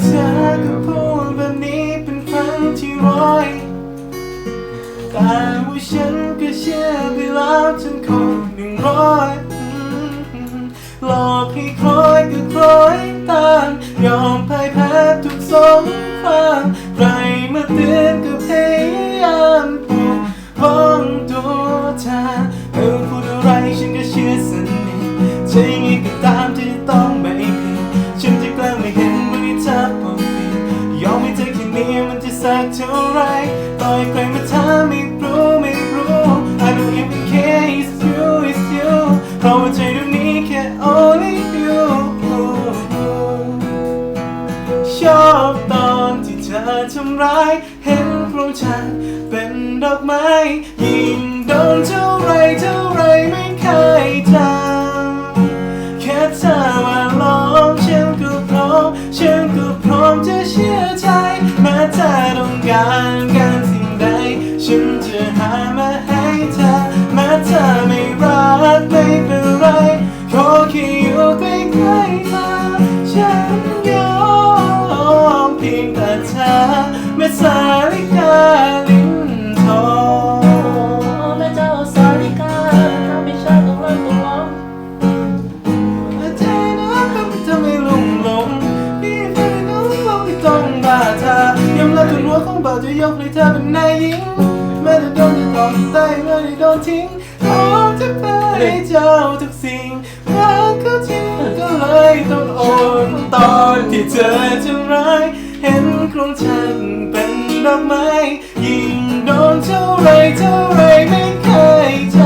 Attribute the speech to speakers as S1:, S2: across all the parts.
S1: เธอก็พูดแบบนี้เป็นครั้งที่ร้อย แต่ว่าฉันก็เชื่อไปแล้วจนครบหนึ่งร้อยหลอกให้คล้อยก็คล้อยตาม ยอมพ่ายแพ้ทุกสงคราม เท่าไหรต่อยใครมาถามไม่รู้ไม่รู้ I don't even care it's you it's you เพราะว่าใจดวงนี้แค่ only you ชอบตอนที่เธอทำร้าย เห็นโครงฉันเป็นดอกไม้ ยิ่งโดนเท่าไรเท่าไรไม่เคยทำแค่เธอมาลองฉันก็พร้อมฉันก็ แม้เธ วของเบาจะยกให้เธอเป็นนายหญิงแม้จะโดนจะต้องตายเมื่อได้โดนทิ้งพร้อมจะไปให้เจ้าทุกสิ่งรักเขาจริงก็เลยต้องโอนตอนที่เธอทำร้ายเห็นโครงฉันเป็นดอกไม้ยิ่งโดนเท่าไรเท่าไรไม่เคยจ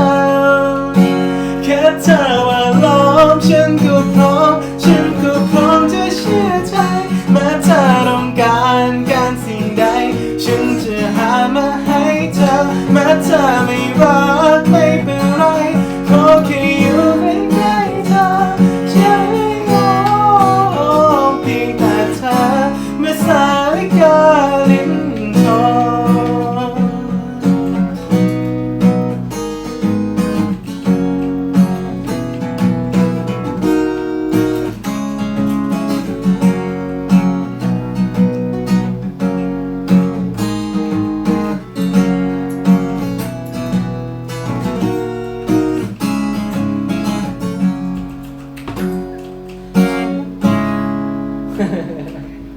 S1: ำแค่เธอว่าล้อมฉันก็พร้อม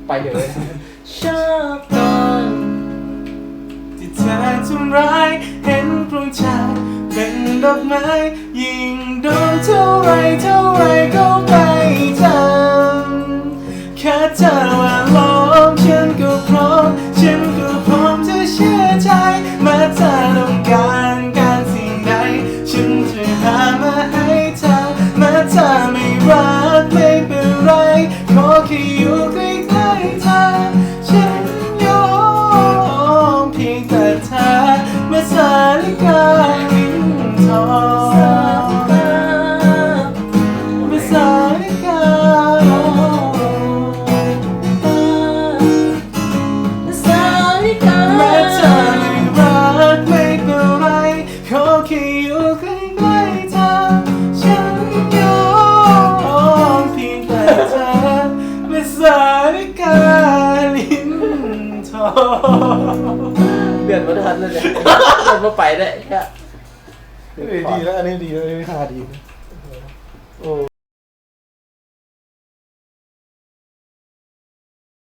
S1: ไปเดี๋
S2: ยวเลย
S1: ชอบตอนที่เธอทำร้ายเห็นพระชาเป็นดอกไม้ยิ่งโดนเท่าไรเท่าไรก็ไม่จำแค่เธอว่าล้อมฉันก็พร้อมฉันก็พร้อมจะเชื่อใจแม้เธอต้องการ ขอแค่อยู่ใกล้ๆเธอฉันยอมเพียงแต่เธอเมื่อสาลิกาลิ้นทองเมื่อสาลิกา
S2: สาลิกา
S1: แม้เธอไม่รักไม่เป็นไรขอแค่อยู่ ริกาลิ้นทอ
S2: เดือดมาทันเลยเนี่ยเดือดมาไปได้แค่
S3: ดีแล้วอันนี้ดีแล้วอันนี้ฮาดีโอ้